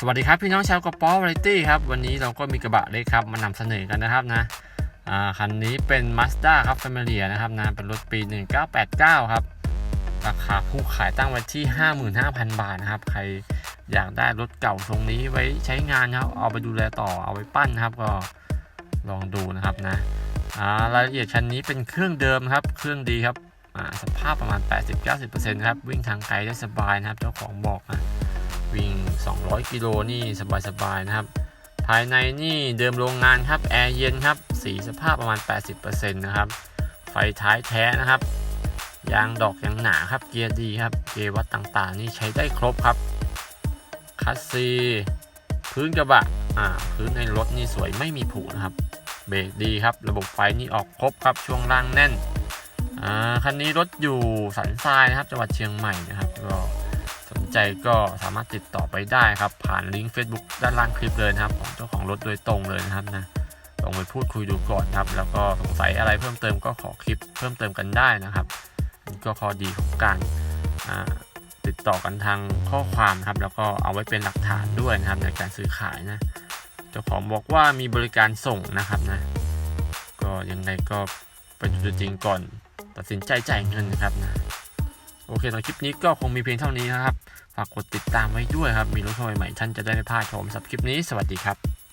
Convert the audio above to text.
สวัสดีครับพี่น้องชาวกระป๋อวาไรตี้ครับวันนี้เราก็มีกระบะเล็กครับมานำเสนอกันนะครับนะคันนี้เป็น Mazda ครับ Familia นะครับนะเป็นรถปี 1989 ครับ ราคาผู้ขายตั้งไว้ที่ 55,000 บาทนะครับ ใครอยากได้รถเก่าทรงนี้ไว้ใช้งานครับเอาไปดูแลต่อเอาไว้ปั้นครับก็ลองดูนะครับนะรายละเอียดคันนี้เป็นเครื่องเดิมครับ เครื่องดีครับสภาพประมาณ 80-90%ครับวิ่งทางไกลได้สบายนะครับเจ้าของบอกนะ 200 กิโลนี่สบายๆนะครับ ภายในนี่เดิมโรงงานครับ แอร์เย็นครับ สีสภาพประมาณ 80%นะครับ ไฟท้ายแท้นะครับ ยางดอกยางหนาครับ เกียร์ดีครับ เกียร์วัดต่างๆ นี่ใช้ได้ครบครับ คัสซี พื้นกระบะ อ่า พื้นในรถนี่สวยไม่มีผุนะครับ เบรกดีครับ ระบบไฟนี่ออกครบครับ ช่วงล่างแน่น อ่า คันนี้รถอยู่สันทรายนะครับ จังหวัดเชียงใหม่นะครับก็ ใจก็สามารถติดต่อไปได้ครับ ผ่านลิงก์ Facebook ด้านล่างคลิปเลยนะครับ ของเจ้าของรถโดยตรงเลยนะครับนะลองไปพูดคุยดูก่อนครับ แล้วก็สงสัยอะไรเพิ่มเติมก็ขอคลิปเพิ่มเติมกันได้นะครับนี่ก็ข้อดีของการติดต่อกันทางข้อความครับ แล้วก็เอาไว้เป็นหลักฐานด้วยนะครับ ในการซื้อขายนะเจ้าของบอกว่ามีบริการส่งนะครับนะก็ยังไงก็ไปดูจริงก่อน ตัดสินใจจ่ายเงินนะครับนะ โอเคสำหรับคลิปนี้ก็คงมีเพียงเท่านี้นะครับ ฝากกดติดตามไว้ด้วยครับ มีรถใหม่ๆท่านจะได้ไม่พลาดชมสำหรับคลิปนี้ สวัสดีครับ